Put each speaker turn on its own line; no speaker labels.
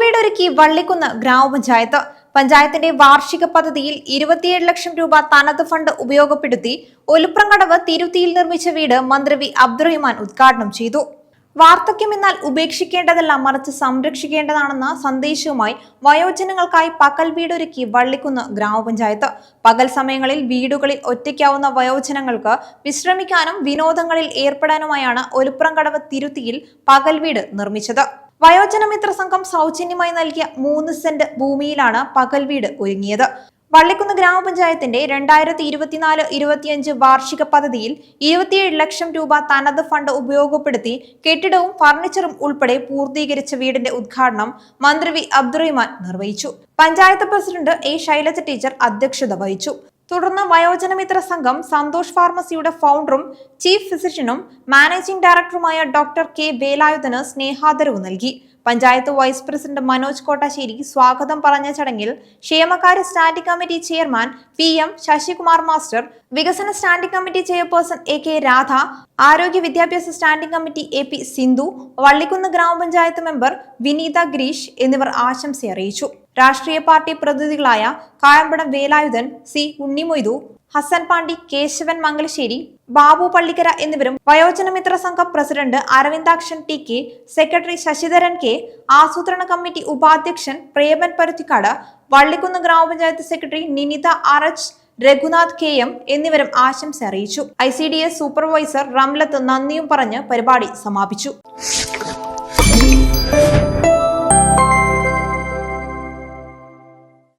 വീടൊരുക്കി വള്ളിക്കുന്ന് ഗ്രാമപഞ്ചായത്ത്. പഞ്ചായത്തിന്റെ വാർഷിക പദ്ധതിയിൽ ഇരുപത്തിയേഴ് ലക്ഷം രൂപ തനത് ഫണ്ട് ഉപയോഗപ്പെടുത്തി ഒലുപ്രങ്കടവ് തിരുത്തിയിൽ നിർമ്മിച്ച വീട് മന്ത്രി വി. അബ്ദുറഹിമാൻ ഉദ്ഘാടനം ചെയ്തു. വാർദ്ധക്യം എന്നാൽ ഉപേക്ഷിക്കേണ്ടതല്ല മറിച്ച് സംരക്ഷിക്കേണ്ടതാണെന്ന സന്ദേശവുമായി വയോജനങ്ങൾക്കായി പകൽ വീടൊരുക്കി വള്ളിക്കുന്ന് ഗ്രാമപഞ്ചായത്ത്. പകൽ സമയങ്ങളിൽ വീടുകളിൽ ഒറ്റയ്ക്കാവുന്ന വയോജനങ്ങൾക്ക് വിശ്രമിക്കാനും വിനോദങ്ങളിൽ ഏർപ്പെടാനുമായാണ് ഒലുപ്രങ്കടവ് തിരുത്തിയിൽ പകൽ വീട് നിർമ്മിച്ചത്. വയോജന മിത്ര സംഘം സൗജന്യമായി നൽകിയ മൂന്ന് സെന്റ് ഭൂമിയിലാണ് പകൽ വീട് ഒരുങ്ങിയത്. വള്ളിക്കുന്ന് ഗ്രാമപഞ്ചായത്തിന്റെ രണ്ടായിരത്തി ഇരുപത്തിനാല് ഇരുപത്തിയഞ്ച് വാർഷിക പദ്ധതിയിൽ ഇരുപത്തിയേഴ് ലക്ഷം രൂപ തനത് ഫണ്ട് ഉപയോഗപ്പെടുത്തി കെട്ടിടവും ഫർണിച്ചറും ഉൾപ്പെടെ പൂർത്തീകരിച്ച വീടിന്റെ ഉദ്ഘാടനം മന്ത്രി വി അബ്ദുറഹിമാൻ നിർവഹിച്ചു. Panchayat president A Shailaja teacher അധ്യക്ഷത വഹിച്ചു. തുടർന്ന് വയോജനമിത്ര സംഘം സന്തോഷ് ഫാർമസിയുടെ ഫൗണ്ടറും ചീഫ് ഫിസിഷ്യനും മാനേജിംഗ് ഡയറക്ടറുമായ ഡോക്ടർ കെ വേലായുധന് സ്നേഹാദരവ് നൽകി. പഞ്ചായത്ത് വൈസ് പ്രസിഡന്റ് മനോജ് കോട്ടാശ്ശേരി സ്വാഗതം പറഞ്ഞ ചടങ്ങിൽ ക്ഷേമകാര്യ standing committee chairman P M Sasikumar master വികസന standing committee chairperson A K Radha ആരോഗ്യ വിദ്യാഭ്യാസ standing committee A P Sindhu Vallikkunnu ഗ്രാമപഞ്ചായത്ത് മെമ്പർ വിനീത ഗിരീഷ് എന്നിവർ ആശംസ അറിയിച്ചു രാഷ്ട്രീയ പാർട്ടി പ്രതിനിധികളായ കായമ്പടം വേലായുധൻ സി ഉണ്ണിമൊയ്തു ഹസൻ പാണ്ഡി കേശവൻ മംഗലശ്ശേരി ബാബു പള്ളിക്കര എന്നിവരും വയോജനമിത്ര സംഘം president Aravindakshan T K secretary Sasidharan K ആസൂത്രണ കമ്മിറ്റി ഉപാധ്യക്ഷൻ പ്രേമൻ പരുത്തിക്കാട് വള്ളിക്കുന്ന് ഗ്രാമപഞ്ചായത്ത് secretary Ninitha R H Raghunath K M എന്നിവരും ആശംസ അറിയിച്ചു. I C D S supervisor Ramlath നന്ദിയും പറഞ്ഞ് പരിപാടി സമാപിച്ചു.